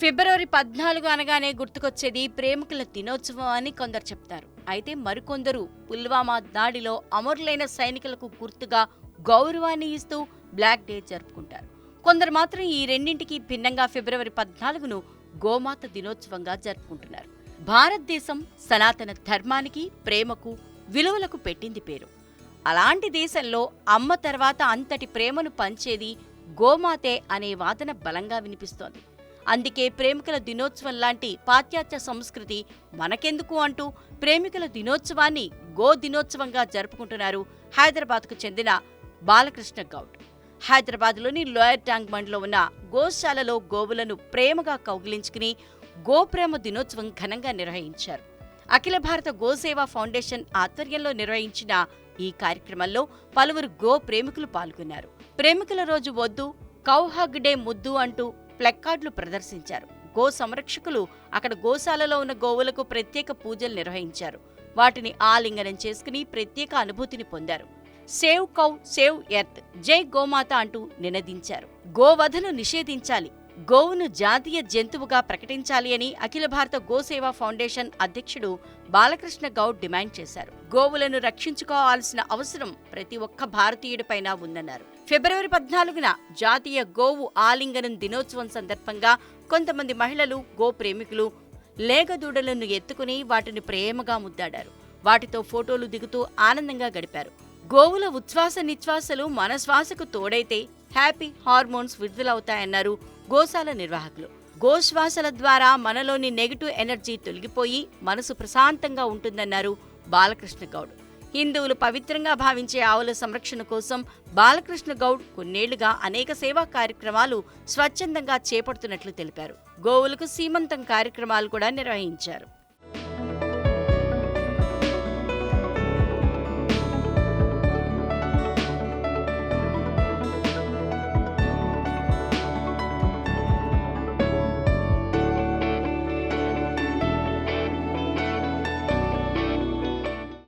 ఫిబ్రవరి పద్నాలుగు అనగానే గుర్తుకొచ్చేది ప్రేమికుల దినోత్సవం అని కొందరు చెప్తారు. అయితే మరికొందరు పుల్వామా దాడిలో అమరులైన సైనికులకు గుర్తుగా గౌరవాన్ని ఇస్తూ బ్లాక్ డే జరుపుకుంటారు. కొందరు మాత్రం ఈ రెండింటికి భిన్నంగా ఫిబ్రవరి పద్నాలుగును గోమాత దినోత్సవంగా జరుపుకుంటున్నారు. భారతదేశం సనాతన ధర్మానికి ప్రేమకు విలువలకు పెట్టింది పేరు. అలాంటి దేశంలో అమ్మ తర్వాత అంతటి ప్రేమను పంచేది గోమాతే అనే వాదన బలంగా వినిపిస్తోంది. అందుకే ప్రేమికుల దినోత్సవం లాంటి పాశ్చాత్య సంస్కృతి మనకెందుకు అంటూ ప్రేమికుల దినోత్సవాన్ని గో దినోత్సవంగా జరుపుకుంటున్నారు హైదరాబాద్కు చెందిన బాలకృష్ణ గౌడ్. హైదరాబాద్లోని లోయర్ ట్యాంక్ మండ్లో ఉన్న గోశాలలో గోవులను ప్రేమగా కౌగిలించుకుని గోప్రేమ దినోత్సవం ఘనంగా నిర్వహించారు. అఖిల భారత గోసేవా ఫౌండేషన్ ఆధ్వర్యంలో నిర్వహించిన ఈ కార్యక్రమంలో పలువురు గో ప్రేమికులు పాల్గొన్నారు. ప్రేమికుల రోజు వద్దు కౌహగ్ డే ముద్దు అంటూ ప్లెక్కార్డులు ప్రదర్శించారు. గో సంరక్షకులు అక్కడ గోశాలలో ఉన్న గోవులకు ప్రత్యేక పూజలు నిర్వహించారు. వాటిని ఆలింగనం చేసుకుని ప్రత్యేక అనుభూతిని పొందారు. సేవ్ కౌ సేవ్ ఎర్త్ జై గోమాత అంటూ నినదించారు. గోవధను నిషేధించాలి. గోవును జాతీయ జంతువుగా ప్రకటించాలి అని అఖిల భారత గోసేవా ఫౌండేషన్ అధ్యక్షుడు బాలకృష్ణ గౌడ్ డిమాండ్ చేశారు. గోవులను రక్షించుకోవాల్సిన అవసరం ప్రతి ఒక్క భారతీయుడిపైన ఉందన్నారు. ఫిబ్రవరి పద్నాలుగున జాతీయ గోవు ఆలింగనం దినోత్సవం సందర్భంగా కొంతమంది మహిళలు గో ప్రేమికులు లేగదూడలను ఎత్తుకుని వాటిని ప్రేమగా ముద్దాడారు. వాటితో ఫోటోలు దిగుతూ ఆనందంగా గడిపారు. గోవుల ఉచ్ఛ్వాస నిశ్వాసలు మన శ్వాసకు తోడైతే హ్యాపీ హార్మోన్స్ విడుదలవుతాయన్నారు గోశాల నిర్వాహకులు. గోశ్వాసల ద్వారా మనలోని నెగిటివ్ ఎనర్జీ తొలగిపోయి మనసు ప్రశాంతంగా ఉంటుందన్నారు బాలకృష్ణ గౌడ్. హిందువులు పవిత్రంగా భావించే ఆవుల సంరక్షణ కోసం బాలకృష్ణ గౌడ్ కొన్నేళ్ళుగా అనేక సేవా కార్యక్రమాలు స్వచ్ఛందంగా చేపడుతున్నట్లు తెలిపారు. గోవులకు సీమంతం కార్యక్రమాలు కూడా నిర్వహించారు.